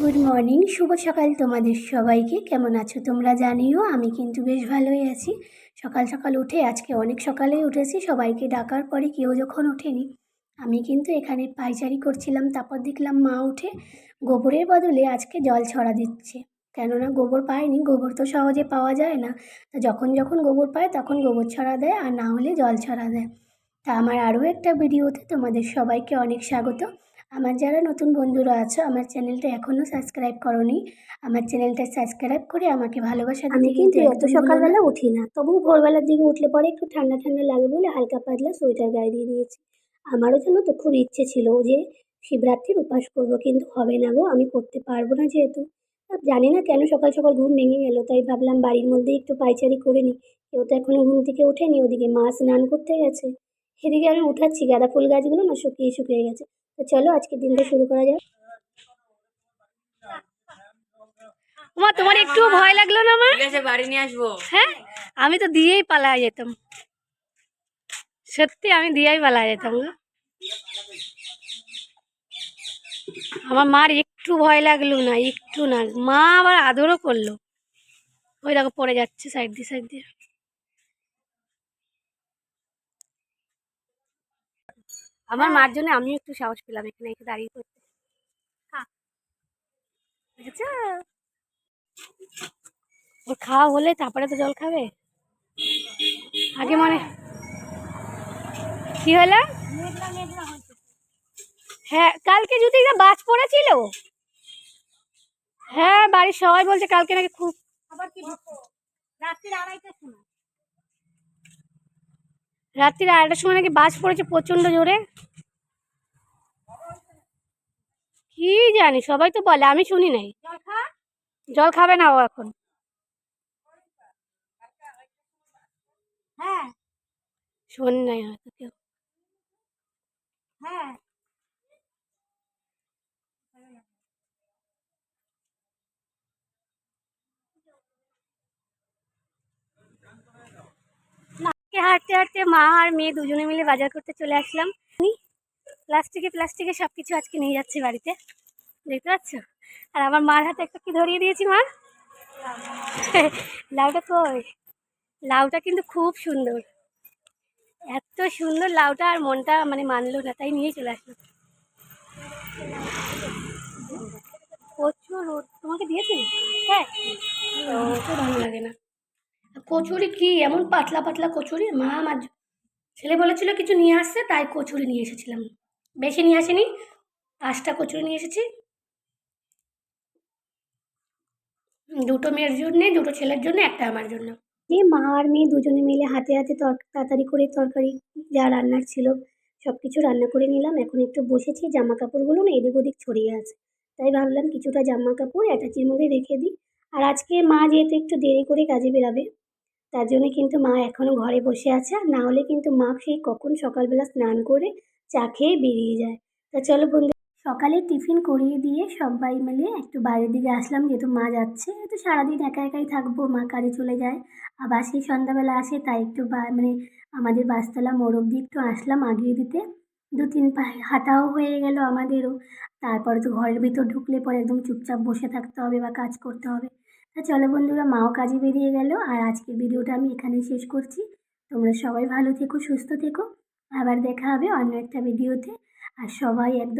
Morning শুভ সকাল তোমাদের সবাইকে। কেমন আছো তোমরা জানিও? আমি কিন্তু বেশ ভালোই আছি। সকাল সকাল উঠে, আজকে অনেক সকালেই উঠেছি, সবাইকে ডাকার পরে কেউ যখন ওঠেনি, আমি কিন্তু এখানে পাইচারি করছিলাম, তারপর দেখলাম মা উঠে গোবরের বদলে আজকে জল ছড়া দিচ্ছে। কেননা গোবর পায়নি, গোবর তো সহজে পাওয়া যায় না। যখন যখন গোবর পায়, তখন গোবর ছড়া দেয়, আর না হলে জল ছড়া দেয়। তা আমার আরও একটা ভিডিওতে তোমাদের সবাইকে অনেক স্বাগত। আমার যারা নতুন বন্ধুরা আছো আমার চ্যানেলটা এখনও সাবস্ক্রাইব করনি আমার চ্যানেলটা সাবস্ক্রাইব করে আমাকে ভালোবাসা আমি দিতে কিন্তু এত। সকালবেলা উঠি না তবু ভোরবেলার দিকে উঠলে পরে একটু ঠান্ডা ঠান্ডা লাগে বলে হালকা পাতলা সোয়েটার গায়ে দিয়ে দিয়েছি। আমারও যেন তো খুব ইচ্ছে ছিল যে শিবরাত্রির উপাস করব কিন্তু হবে না গো আমি করতে পারব না যেহেতু। আর জানি না কেন সকাল সকাল ঘুম ভেঙে গেল তাই ভাবলাম বাড়ির মধ্যেই একটু পাইচারি করে নিই। কেউ তো এখনও ঘুম থেকে ওঠেনি ওদিকে মা স্নান করতে গেছে। সেদিকে আমি উঠাচ্ছি গাঁদা ফুল গাছগুলো না শুকিয়ে শুকিয়ে গেছে। তো চলো আজকে দিনটা শুরু করা যাক। মা তোমার একটু ভয় লাগল না মা? ঠিক আছে বাড়ি নিয়ে আসব। হ্যাঁ? আমি তো দিয়েই পালা যেতাম। সত্যি আমি দিয়েই পালা যেতাম গো। আমার মার একটু ভয় লাগল না একটু না। মা আবার আদরও করল। ওই দেখো পড়ে যাচ্ছে সাইড দিয়ে সাইড দিয়ে। আমার মার জন্য আমিও একটু সাহস পেলাম এখানে একটু দাঁড়িয়ে করতে। ওর খাওয়া হলে তারপরে তো জল খাবে। আগে মানে কি হলো? হ্যাঁ কালকে যদি বাজ পড়েছিল। হ্যাঁ বাড়ির সবাই বলছে কালকে নাকি খুব রাত্রির আড়াইটার সময়। নাকি বাস পড়েছে প্রচণ্ড জোরে। কি জানি সবাই তো বলে আমি শুনি নাই। জল খাবে না ও এখন। হ্যাঁ। শুনি নাই হয়তো কেউ। হ্যাঁ। হাঁটতে হাঁটতে মা আর মেয়ে দুজনে মিলে বাজার করতে চলে আসলাম। প্লাস্টিকে প্লাস্টিকে সব কিছু আজকে নিয়ে যাচ্ছে বাড়িতে। দেখতে পাচ্ছ? আর আমার মার হাতে একটা কি ধরিয়ে দিয়েছি মা? লাউটা কই? লাউটা কিন্তু খুব সুন্দর। এত সুন্দর লাউটা আর মনটা মানে মানলো না, তাই নিয়ে চলে আসলো প্রচুর রোদ। তোমাকে দিয়েছি? হ্যাঁ। ভালো লাগে না। কচুরি কি? এমন পাতলা পাতলা কচুরি? মা আমার ছেলে বলেছিল কিছু নিয়ে আসছে তাই কচুরি নিয়ে এসেছিলাম। বেশি নিয়ে আসেনি, পাঁচটা কচুরি নিয়ে এসেছি। দুটো মেয়ের জন্যে, দুটো ছেলের জন্য, একটা আমার জন্য। দিয়ে মা আর মেয়ে দুজনে মিলে হাতে হাতে তাড়াতাড়ি করে তরকারি, যা রান্নার ছিল সব কিছু রান্না করে নিলাম। এখন একটু বসেছি জামা কাপড়গুলো না এদিক ওদিক ছড়িয়ে আছে। তাই ভাবলাম কিছুটা জামা কাপড় অ্যাটাচির মধ্যে রেখে দিই। আর আজকে মা যেহেতু একটু দেরি করে কাজে বেরাবে তার জন্য কিন্তু মা এখনও ঘরে বসে আছে। আর না হলে কিন্তু মা সেই কখন সকালবেলা স্নান করে চা খেয়ে বেরিয়ে যায়। তা চলো বন্ধু, সকালে টিফিন করিয়ে দিয়ে সবাই মিলে একটু বাইরের দিকে আসলাম। যেহেতু মা যাচ্ছে, তো সারাদিন একা একাই থাকব, মা কাজে চলে যায়। আবার সেই সন্ধ্যাবেলা আসে, তাই একটু মানে আমাদের বাসতলা মোড় অব্দি একটু আসলাম আগিয়ে দিতে। দু তিন হাঁটাও হয়ে গেল আমাদেরও। তারপরে তো ঘরের ভিতর ঢুকলে পরে একদম চুপচাপ বসে থাকতে হবে বা কাজ করতে হবে। তা চলো বন্ধুরা, মাও কাজে বেরিয়ে গেল আর আজকের ভিডিওটা আমি এখানেই শেষ করছি। তোমরা সবাই ভালো থেকো, সুস্থ থেকো। আবার দেখা হবে অন্য একটা ভিডিওতে। আর সবাই একদম